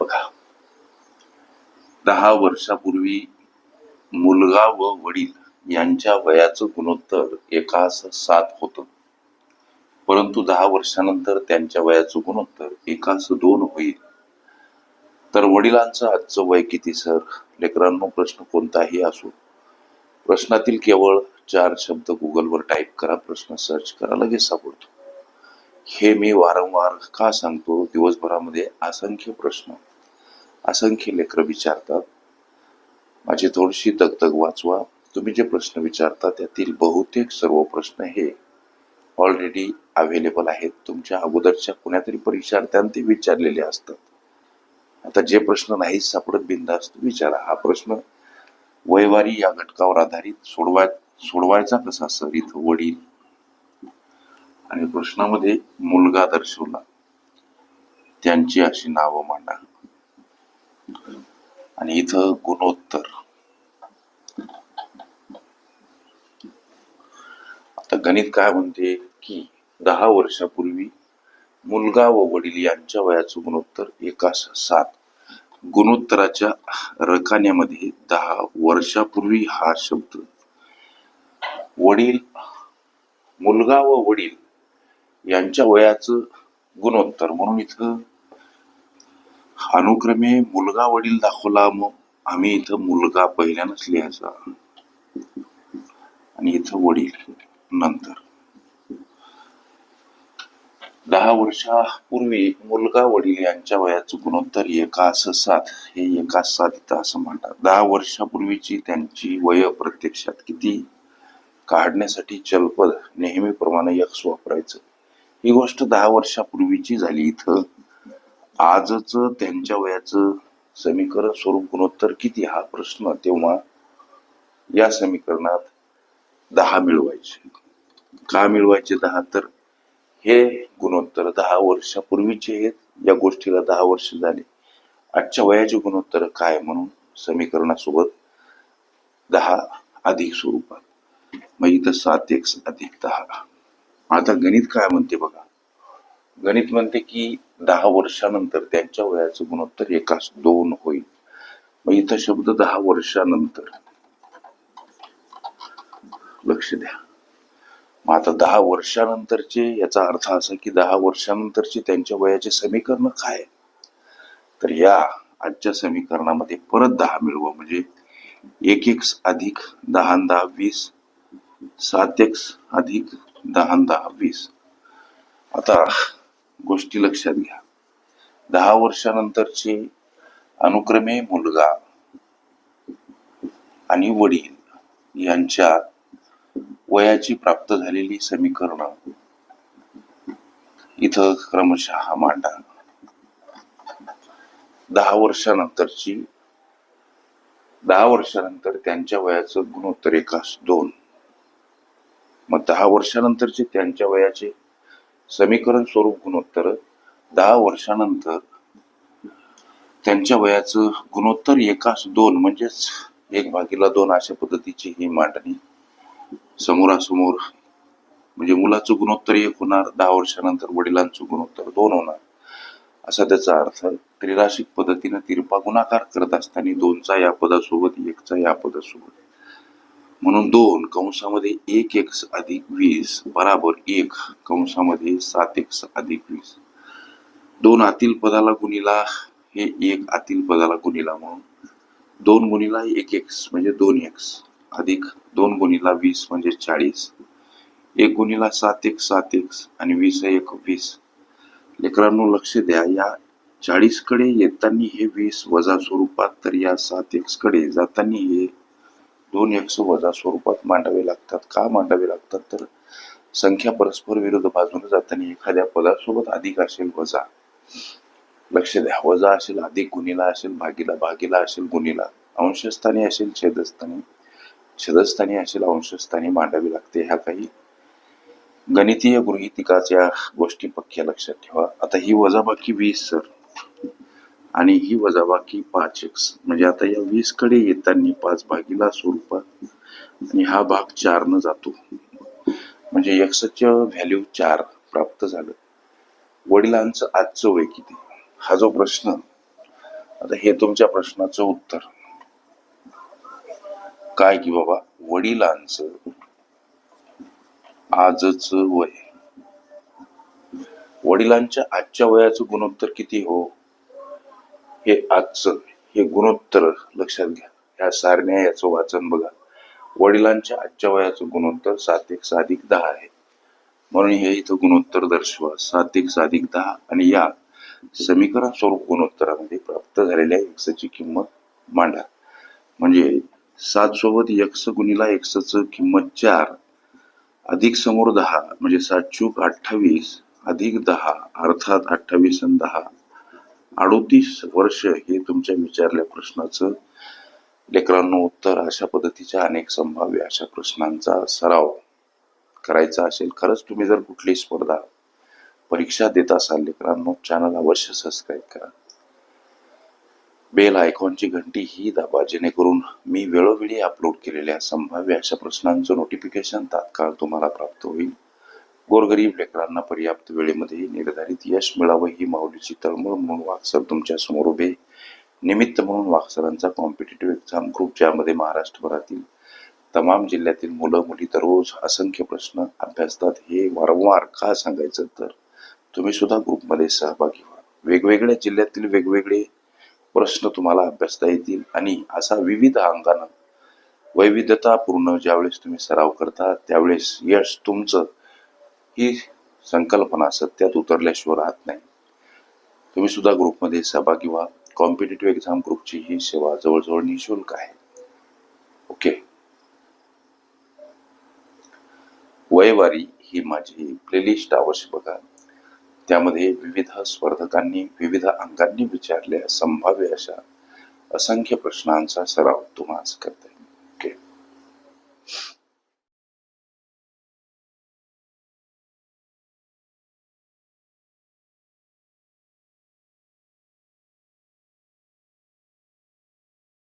बघा. दहा वर्षापूर्वी मुलगा व वडील यांच्या वयाचं गुणोत्तर एकास सात होत. परंतु दहा वर्षानंतर त्यांच्या वयाचं गुणोत्तर एकास दोन होईल. तर वडिलांचं आजचं वय किती सर? लेकरांनो प्रश्न कोणताही असो. प्रश्नातील केवळ चार शब्द गुगलवर टाईप करा प्रश्न सर्च करा लगेच सापडतो. हे मी वारंवार का सांगतो? दिवसभरामध्ये असंख्य प्रश्न असंख्य लेकरं विचारतात. माझी थोडीशी दगदग वाचवा. तुम्ही जे प्रश्न विचारता त्यातील बहुतेक सर्व प्रश्न हे ऑलरेडी अवेलेबल आहेत. तुमच्या अगोदरच्या कुण्यातरी परीक्षार्थ्यांनी ते विचारलेले असतात. आता जे प्रश्न नाही सापडत बिंदास्त विचारा. हा प्रश्न वयवारी या घटकावर आधारित सोडवाय सोडवायचा कसा सर इथं वडील आणि प्रश्नामध्ये मुलगा दर्शवला. त्यांची अशी नावं मांडा. आणि इथं गुणोत्तर. आता गणित काय म्हणते की दहा वर्षापूर्वी मुलगा व वडील यांच्या वयाचं गुणोत्तर एकास सात. गुणोत्तराच्या रकान्यामध्ये दहा वर्षापूर्वी हा शब्द. वडील मुलगा व वडील यांच्या वयाचं गुणोत्तर. म्हणून इथं अनुक्रमे मुलगा वडील दाखवला मग आम्ही इथं मुलगा पहिल्यानंच लिहायचा आणि इथं वडील नंतर. दहा वर्षापूर्वी मुलगा वडील यांच्या वयाचं गुणोत्तर एकास सात हे एकास सात इथं असं म्हणतात. दहा वर्षापूर्वीची त्यांची वय प्रत्यक्षात किती? काढण्यासाठी चलपद नेहमीप्रमाणे यक्स वापरायचं. ही गोष्ट दहा वर्षापूर्वीची झाली इथं. आजच त्यांच्या वयाचं समीकरण स्वरूप गुणोत्तर किती हा प्रश्न तेव्हा या समीकरणात दहा मिळवायचे. का मिळवायचे दहा तर हे गुणोत्तर दहा वर्षापूर्वीचे आहेत. या गोष्टीला दहा वर्ष झाले. आजच्या वयाचे गुणोत्तर काय म्हणून समीकरणासोबत दहा अधिक स्वरूपात. मग इथं सात एक अधिक दहा. आता गणित काय म्हणते बघा? गणित म्हणते की दहा वर्षानंतर त्यांच्या वयाचं गुणोत्तर एकाच दोन होईल. मग इथं शब्द दहा वर्षानंतर. लक्ष द्या. मग आता दहा वर्षानंतरचे याचा अर्थ असा की दहा वर्षानंतरचे त्यांच्या वयाचे समीकरण काय? तर या आजच्या समीकरणामध्ये परत दहा मिळवा. म्हणजे एक एक अधिक दहा दहा वीस सात एक्स अधिक दहा दहा वीस. आता गोष्टी लक्षात घ्या. दहा वर्षानंतरचे अनुक्रमे मुलगा आणि वडील यांच्या वयाची प्राप्त झालेली समीकरण. इथं क्रमशः मांडा. दहा वर्षानंतरची दहा वर्षानंतर त्यांच्या वयाचं गुणोत्तर एकास दोन. दहा वर्षानंतरचे त्यांच्या वयाचे समीकरण स्वरूप गुणोत्तर दहा वर्षानंतर त्यांच्या वयाचं गुणोत्तर एकास दोन म्हणजेच एक भागीला दोन अशा पद्धतीची ही मांडणी समोरासमोर म्हणजे मुलाचं गुणोत्तर एक होणार दहा वर्षानंतर वडिलांचं गुणोत्तर दोन होणार. असा त्याचा अर्थ त्रिराशिक पद्धतीने तिरपा गुणाकार करत असताना दोनचा या पदासोबत एकचा या पदासोबत. म्हणून दोन कंसामध्ये एक एक्स अधिक वीस बराबर एक कंसामध्ये सात एक्स अधिक वीस. दोन आतील पदाला गुणिला हे एक आतील पदाला गुणिला म्हणून दोन गुणिला एक एक्स म्हणजे दोन एक्स. अधिक दोन गुणिला वीस म्हणजे चाळीस. एक गुणिला सात एक सात एक्स आणि वीस एक वीस. लेकरांनो लक्ष द्या या चाळीसकडे येताना हे वीस वजा स्वरूपात तर या सात एक्सकडे जाताना हे दोन एक्स वजा स्वरूपात मांडावे लागतात. का मांडावे लागतात? तर संख्या परस्पर विरुद्ध बाजूने जाताना एखाद्या पदासोबत अधिक असेल वजा. लक्ष द्या. वजा असेल अधिक गुणिला असेल भागीला भागीला असेल गुणिला. अंशस्थानी असेल छेदस्थानी. छेदस्थानी असेल अंशस्थानी मांडावी लागते. ह्या काही गणितीय गृहितिकाच्या गोष्टी पक्क्या लक्षात ठेवा. आता ही वजाबाकी वीस सर. आणि ही वजाबाकी पाच एक्स म्हणजे आता या वीसकडे येताना पाच भागीला स्वरूपात आणि हा भाग चार न जातो. म्हणजे एक्सच्या व्हॅल्यू चार प्राप्त झालं. वडिलांचं आजचं वय किती? हा जो प्रश्न. आता हे तुमच्या प्रश्नाचं उत्तर. काय की बाबा वडिलांचं आजच वय. वडिलांच्या आजच्या वयाचं गुणोत्तर किती हो? हे आजचं हे गुणोत्तर लक्षात घ्या. ह्या सारण्या याचं वाचन बघा. वडिलांच्या आजच्या वयाचं गुणोत्तर सात एक साधिक दहा आहे. म्हणून हे इथं गुणोत्तर दर्शवा. सात एक साधिक दहा. आणि या समीकरण स्वरूप गुणोत्तरामध्ये प्राप्त झालेल्या एक्सची किंमत मांडा. म्हणजे सात सोबत एक्स गुणिला एक्सच किंमत चार अधिक समोर दहा म्हणजे सात चूक अठ्ठावीस अधिक दहा अर्थात अठ्ठावीस आणि दहा अडोतीस वर्ष हे तुमच्या विचारल्या प्रश्नाचं लेकरांनो उत्तर अशा पद्धतीच्या अनेक संभाव्य अशा प्रश्नांचा सराव करायचा असेल. खरंच तुम्ही जर कुठली स्पर्धा परीक्षा देत असाल लेकरांनो चॅनल अवश्य सबस्क्राईब करा. बेल आयकॉनची घंटी ही दाबा जेणेकरून मी वेळोवेळी अपलोड केलेल्या संभाव्य अशा प्रश्नांचं नोटिफिकेशन तात्काळ तुम्हाला प्राप्त होईल. गोरगरीब लेकरांना पर्याप्त वेळेमध्ये निर्धारित यश मिळावं ही माऊलीची तळमळ म्हणून वाक्सर तुमच्यासमोर उभे. निमित्त म्हणून वाक्सरांचा कॉम्पिटेटिव्ह एक्झाम ग्रुप ज्यामध्ये महाराष्ट्रभरातील तमाम जिल्ह्यातील मुलं मुली दररोज असंख्य प्रश्न अभ्यासतात हे वारंवार का सांगायचं तर तुम्ही सुद्धा ग्रुपमध्ये सहभागी व्हा. वेगवेगळ्या जिल्ह्यातील वेगवेगळे प्रश्न तुम्हाला अभ्यासता येतील आणि असा विविध अंगानं वैविध्यतापूर्ण ज्यावेळेस तुम्ही सराव करता त्यावेळेस यश तुमचं ही संकल्पना सत्यात उतरल्याशिवाय राहत नाही. तुम्ही सुद्धा ग्रुपमध्ये सभा किंवा कॉम्पिटेटिव्ह एक्झाम ग्रुपची ही सेवा जवळजवळ निशुल्क आहे. ओके वयवारी ही माझी प्लेलिस्ट अवश्य बघा. त्यामध्ये विविध स्पर्धकांनी विविध अंगांनी विचारलेल्या संभाव्य अशा असंख्य प्रश्नांचा सराव तुम्हाला करता